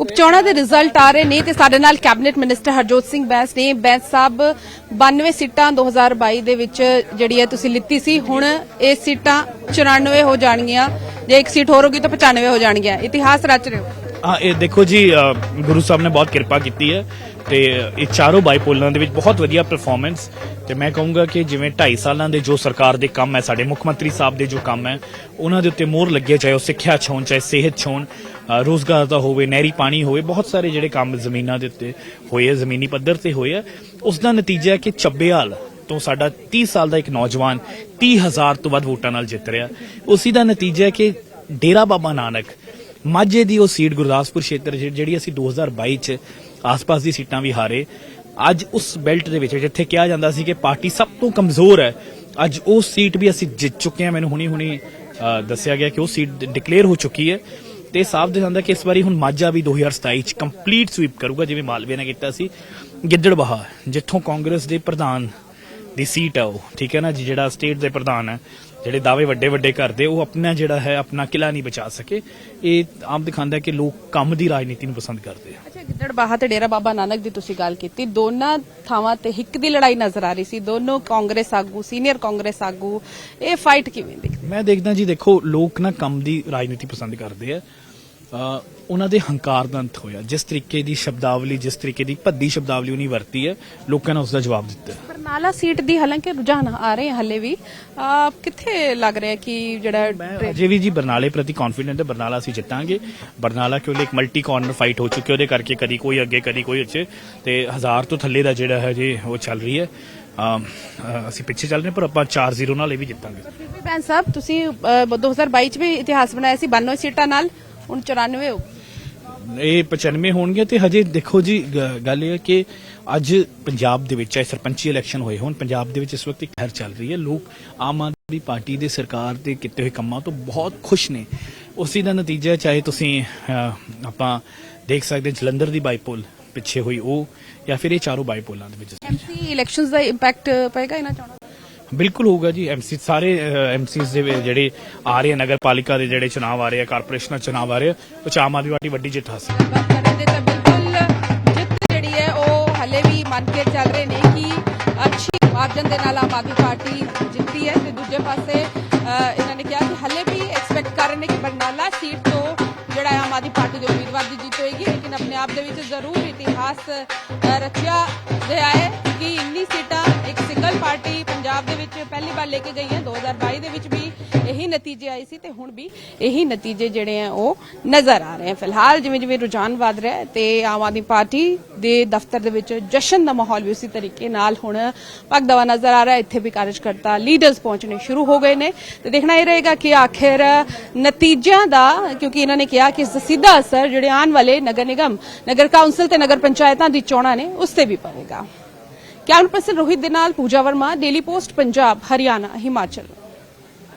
ਉਪਚੋਣਾਂ ਦੇ ਰਿਜ਼ਲਟ ਆ ਰਹੇ ਨੇ ਤੇ ਸਾਡੇ ਨਾਲ ਕੈਬਨਿਟ ਮਿਨਿਸਟਰ ਹਰਜੋਤ ਸਿੰਘ ਬੈਂਸ ਨੇ। ਬੈਂਸ ਸਾਹਿਬ 92 ਸੀਟਾਂ 2022 ਦੇ ਵਿੱਚ ਜਿਹੜੀ ਹੈ ਤੁਸੀਂ ਲਿੱਤੀ ਸੀ, ਹੁਣ ਇਹ ਸੀਟਾਂ 94 ਹੋ ਜਾਣਗੀਆਂ। ਜੇ ਇੱਕ ਸੀਟ ਹੋਰ ਹੋਗੀ ਤਾਂ 95 ਹੋ ਜਾਣਗੀਆਂ। ਇਤਿਹਾਸ ਰਚ ਰਹੇ ਹੋ। ਹਾਂ, ਇਹ ਦੇਖੋ ਜੀ ਗੁਰੂ ਸਾਹਿਬ ਨੇ ਬਹੁਤ ਕਿਰਪਾ ਕੀਤੀ ਹੈ। ਤੇ ਇਹ ਚਾਰੋਂ ਬਾਈਪੋਲਾਂ ਦੇ ਵਿੱਚ ਬਹੁਤ ਵਧੀਆ ਪਰਫਾਰਮੈਂਸ ਤੇ ਮੈਂ ਕਹੂੰਗਾ ਕਿ ਜਿਵੇਂ 2.5 ਸਾਲਾਂ ਦੇ ਜੋ ਸਰਕਾਰ ਦੇ ਕੰਮ ਹੈ ਸਾਡੇ ਮੁੱਖ ਮੰਤਰੀ ਸਾਹਿਬ ਦੇ ਜੋ ਕੰਮ ਹੈ ਉਹਨਾਂ ਦੇ ਉੱਤੇ ਮੋਹਰ ਲੱਗੇ ਚਾਹੇ ਉਹ ਸਿੱਖਿਆ 'ਚ ਹੋਣ ਚਾਹੇ ਸਿਹਤ 'ਚ ਹੋਣ ਅ, ਰੋਜ਼ਗਾਰ ਦਾ ਹੋਵੇ ਨਹਿਰੀ ਪਾਣੀ ਹੋਵੇ ਬਹੁਤ ਸਾਰੇ ਜਿਹੜੇ ਕੰਮ ਜ਼ਮੀਨਾਂ ਦੇ ਉੱਤੇ ਹੋਏ ਆ ਜ਼ਮੀਨੀ ਪੱਧਰ ਤੇ ਹੋਏ ਆ। ਉਸ ਦਾ ਨਤੀਜਾ ਹੈ ਕਿ ਚੱਬੇਹਾਲ ਤੋਂ ਸਾਡਾ 30 ਸਾਲ ਦਾ ਇੱਕ ਨੌਜਵਾਨ 30000 ਤੋਂ ਵੱਧ ਵੋਟਾਂ ਨਾਲ ਜਿੱਤ ਰਿਹਾ। ਉਸੇ ਦਾ ਨਤੀਜਾ ਹੈ ਕਿ ਡੇਰਾ ਬਾਬਾ ਨਾਨਕ ਮਾਝੇ ਦੀ ਉਹ ਸੀਟ ਗੁਰਦਾਸਪੁਰ ਖੇਤਰ ਜਿ- ਜਿਹੜੀ ਅਸੀਂ 2022 ਚ ਆਸ-ਪਾਸ ਦੀ ਸੀਟਾਂ ਵੀ ਹਾਰੇ। ਅੱਜ ਉਸ ਬੈਲਟ ਦੇ ਵਿੱਚ ਜਿੱਥੇ ਕਿਹਾ ਜਾਂਦਾ ਸੀ ਕਿ ਪਾਰਟੀ ਸਭ ਤੋਂ ਕਮਜ਼ੋਰ ਹੈ, ਅੱਜ ਉਹ ਸੀਟ ਵੀ ਅਸੀਂ ਜਿੱਤ ਚੁੱਕੇ ਹਾਂ। ਮੈਨੂੰ ਹੁਣੀ ਹੁਣੀ ਦੱਸਿਆ ਗਿਆ ਕਿ ਉਹ ਸੀਟ ਡਿਕਲੇਅਰ ਹੋ ਚੁੱਕੀ ਹੈ। ਤੇ ਸਾਫ਼ ਦਿਖਾਉਂਦਾ ਕਿ ਇਸ ਵਾਰੀ ਹੁਣ ਮਾਝਾ ਵੀ 2027 ਚ ਕੰਪਲੀਟ ਸਵੀਪ ਕਰੂਗਾ, ਜਿਵੇਂ ਮਾਲਵੇ ਨੇ ਕੀਤਾ ਸੀ। ਗਿੱਦੜਬਾਹਾ, ਜਿੱਥੋਂ ਕਾਂਗਰਸ ਦੇ ਪ੍ਰਧਾਨ ਦੀ ਸੀਟ ਹੈ ਉਹ। ਠੀਕ ਹੈ ਨਾ ਜੀ, ਜਿਹੜਾ ਸਟੇਟ ਦੇ ਪ੍ਰਧਾਨ ਹੈ। ਜਿਹੜੇ ਦਾਅਵੇ ਵੱਡੇ ਵੱਡੇ ਕਰਦੇ ਉਹ ਆਪਣਾ ਜਿਹੜਾ ਹੈ ਆਪਣਾ ਕਿਲਾ ਨਹੀਂ ਬਚਾ ਸਕੇ। ਇਹ ਆਮ ਦਿਖਾਉਂਦਾ ਹੈ ਕਿ ਲੋਕ ਕੰਮ ਦੀ ਰਾਜਨੀਤੀ ਨੂੰ ਪਸੰਦ ਕਰਦੇ ਆ। ਅੱਛਾ ਗਿੱਦੜਬਾਹਾ ਤੇ ਡੇਰਾ ਬਾਬਾ ਨਾਨਕ ਦੀ ਤੁਸੀਂ ਗੱਲ ਕੀਤੀ। ਦੋਨਾਂ ਥਾਵਾਂ ਤੇ ਹਿੱਕ ਦੀ ਲੜਾਈ ਨਜ਼ਰ ਆ ਰਹੀ ਸੀ। ਦੋਨੋਂ ਕਾਂਗਰਸ ਆਗੂ ਸੀਨੀਅਰ ਕਾਂਗਰਸ ਆਗੂ ਇਹ ਫਾਈਟ ਕਿਵੇਂ ਦਿਖਦੀ? ਮੈਂ ਦੇਖਦਾ ਜੀ ਦੇਖੋ ਲੋਕ ਨਾ ਕੰਮ ਦੀ ਰਾਜਨੀਤੀ ਪਸੰਦ ਕਰਦੇ ਆ। ਉਹਨਾਂ ਦੇ ਹੰਕਾਰ ਦਾ ਅੰਤ ਹੋਇਆ। ਜਿਸ ਤਰੀਕੇ ਦੀ ਸ਼ਬਦਾਵਲੀ ਜਿਸ ਤਰੀਕੇ ਦੀ ਭੱਦੀ ਸ਼ਬਦਾਵਲੀ ਉਹਨੇ ਵਰਤੀ ਹੈ ਲੋਕਾਂ ਨੇ ਉਸ ਦਾ ਜਵਾਬ ਦਿੱਤਾ। ਬਰਨਾਲਾ ਸੀਟ ਦੀ ਹਾਲਾਂਕਿ ਰੁਝਾਨ ਆ ਰਹੇ ਹੱਲੇ ਵੀ। ਕਿੱਥੇ ਲੱਗ ਰਿਹਾ ਕਿ ਜਿਹੜਾ ਅਜੇ ਵੀ ਜੀ ਬਰਨਾਲੇ ਪ੍ਰਤੀ ਕੌਨਫੀਡੈਂਟ ਹੈ ਬਰਨਾਲਾ ਅਸੀਂ ਜਿੱਤਾਂਗੇ। ਬਰਨਾਲਾ ਕਿਉਂ ਇੱਕ ਮਲਟੀ ਕਾਰਨਰ ਫਾਈਟ ਹੋ ਚੁੱਕੀ ਉਹਦੇ ਕਰਕੇ ਕਦੀ ਕੋਈ ਅੱਗੇ ਕਦੀ ਕੋਈ ਉੱਚੇ। ਤੇ ਹਜ਼ਾਰ ਤੋਂ ਥੱਲੇ ਦਾ ਜਿਹੜਾ ਹੈ ਜੀ ਉਹ ਚੱਲ ਰਹੀ ਹੈ। ਅਸੀਂ ਪਿੱਛੇ ਚੱਲ ਰਹੇ ਪਰ ਆਪਾਂ 4-0 ਨਾਲ ਇਹ ਵੀ ਜਿੱਤਾਂਗੇ। ਬੈਂਸ ਸਾਹਿਬ ਤੁਸੀਂ ਅਹ, 2022 ਚ ਵੀ ਇਤਿਹਾਸ ਬਣਾਇਆ ਸੀ 92 ਸੀਟਾਂ ਨਾਲ। ਹੁਣ 94 ਹੋ ਇਹ 95 ਹੋਣਗੇ ਤੇ ਹਜੇ ਦੇਖੋ ਜੀ ਗ- ਗੱਲ ਇਹ ਹੈ ਕਿ ਅੱਜ ਪੰਜਾਬ ਦੇ ਵਿੱਚ ਚਾਹੇ ਸਰਪੰਚੀ ਇਲੈਕਸ਼ਨ ਹੋਏ ਹੋਣ ਪੰਜਾਬ ਦੇ ਵਿੱਚ ਇਸ ਵਕਤ ਇੱਕ ਲਹਿਰ ਚੱਲ ਰਹੀ ਹੈ। ਲੋਕ ਆਮ ਆਦਮੀ ਪਾਰਟੀ ਦੇ ਸਰਕਾਰ ਦੇ ਕੀਤੇ ਹੋਏ ਕੰਮਾਂ ਤੋਂ ਬਹੁਤ ਖੁਸ਼ ਨੇ। ਉਸੇ ਦਾ ਨਤੀਜਾ ਚਾਹੇ ਤੁਸੀਂ ਅਹ, ਆਪਾਂ ਦੇਖ ਸਕਦੇ ਜਲੰਧਰ ਦੀ ਬਾਈਪੋਲ ਪਿੱਛੇ ਹੋਈ ਉਹ ਜਾਂ ਫਿਰ ਇਹ ਚਾਰੋਂ ਬਾਈਪੋਲਾਂ ਦੇ ਵਿੱਚ। ਐਮਸੀ ਇਲੈਕਸ਼ਨਸ ਦਾ ਇੰਪੈਕਟ ਪਏਗਾ ਇਹਨਾਂ ਚੋਣਾਂ? ਬਿਲਕੁਲ ਹੋਊਗਾ ਜੀ ਐਮਸੀ ਸਾਰੇ ਐਮਸੀਸ ਦੇ ਜਿਹੜੇ ਆ ਰਹੇ ਨਗਰ ਪਾਲਿਕਾ ਦੇ ਜਿਹੜੇ ਚੁਣਾਵ ਆ ਰਹੇ ਆ, ਕਾਰਪੋਰੇਸ਼ਨਾਂ ਚੁਣਾਵ ਆ ਰਹੇ ਉਹ 'ਚ ਆਮ ਆਦਮੀ ਪਾਰਟੀ ਵੱਡੀ ਜਿੱਤ ਹਾਸਲ ਬਿਲਕੁਲ ਜਿੱਤ ਜਿਹੜੀ ਹੈ, ਉਹ ਹਲੇ ਵੀ ਮੰਨ ਕੇ ਚੱਲ ਰਹੇ ਨੇ ਕਿ ਅੱਛੀ ਮਾਰਜਨ ਦੇ ਨਾਲ ਆਮ ਆਦਮੀ ਪਾਰਟੀ ਜਿੱਤੀ ਹੈ। ਤੇ ਦੂਜੇ ਪਾਸੇ ਇਹਨਾਂ ਨੇ ਕਿਹਾ ਕਿ ਹਲੇ ਵੀ ਐਕਸਪੈਕਟ ਕਰ ਰਹੇ ਨੇ ਕਿ ਬਰਨਾਲਾ ਸੀਟ ਤੋਂ ਜਿਹੜਾ ਆਮ ਆਦਮੀ ਪਾਰਟੀ ਦੇ ਉਮੀਦਵਾਰ ਦੀ ਜਿੱਤ ਹੋਏਗੀ ਲੇਕਿਨ ਆਪਣੇ ਆਪ ਦੇ ਵਿੱਚ ਜ਼ਰੂਰ ਇਤਿਹਾਸ ਅਹ, ਰਚਿਆ ਗਿਆ ਹੈ ਕਿ ਇੰਨੀ ਸੀਟਾਂ ਇੱਕ ਸਿੰਗਲ ਪਾਰਟੀ ਪੰਜਾਬ ਦੇ ਵਿੱਚ ਪਹਿਲੀ ਵਾਰ ਲੈ ਕੇ ਗਈ ਹੈ 2022 ਦੇ ਵਿੱਚ ਵੀ ਇਹੀ ਨਤੀਜੇ ਆਏ ਸੀ ਤੇ ਹੁਣ ਵੀ ਇਹੀ ਨਤੀਜੇ ਜਿਹੜੇ ਆ ਉਹ ਨਜ਼ਰ ਆ ਰਹੇ ਹਨ ਫਿਲਹਾਲ ਜਿਵੇਂ ਜਿਵੇਂ ਰੁਝਾਨ ਵਧ ਰਿਹਾ ਹੈ ਤੇ ਆਮ ਆਦਮੀ ਪਾਰਟੀ ਦੇ ਦਫ਼ਤਰ ਦੇ ਵਿੱਚ ਜਸ਼ਨ ਦਾ ਮਾਹੌਲ ਵੀ ਉਸੇ ਤਰੀਕੇ ਨਾਲ ਹੁਣ ਭਗਦਵਾ ਨਜ਼ਰ ਆ ਰਿਹਾ ਇੱਥੇ ਵੀ ਕਾਰਜਕਰਤਾ ਲੀਡਰਸ ਪਹੁੰਚਣੇ ਸ਼ੁਰੂ ਹੋ ਗਏ ਨੇ ਤੇ ਦੇਖਣਾ ਇਹ ਰਹੇਗਾ ਕਿ ਆਖਿਰ ਨਤੀਜਿਆਂ ਦਾ ਕਿਉਂਕਿ ਇਹਨਾਂ ਨੇ ਕਿਹਾ ਕਿ ਇਸ ਦਾ ਸਿੱਧਾ ਅਸਰ ਜਿਹੜੇ ਆਉਣ ਵਾਲੇ ਵਾਲੇ ਨਗਰ ਨਿਗਮ, ਨਗਰ ਕੌਂਸਲ ਤੇ ਨਗਰ ਪੰਚਾਇਤਾਂ ਦੀ ਚੋਣਾਂ ਨੇ ਉਸ ਤੇ ਵੀ ਪਵੇਗਾ। ਕੈਮਰਾ ਪਰਸਨ ਰੋਹਿਤ ਦੇ ਨਾਲ ਪੂਜਾ ਵਰਮਾ ਡੇਲੀ ਪੋਸਟ ਪੰਜਾਬ, ਹਰਿਆਣਾ, ਹਿਮਾਚਲ।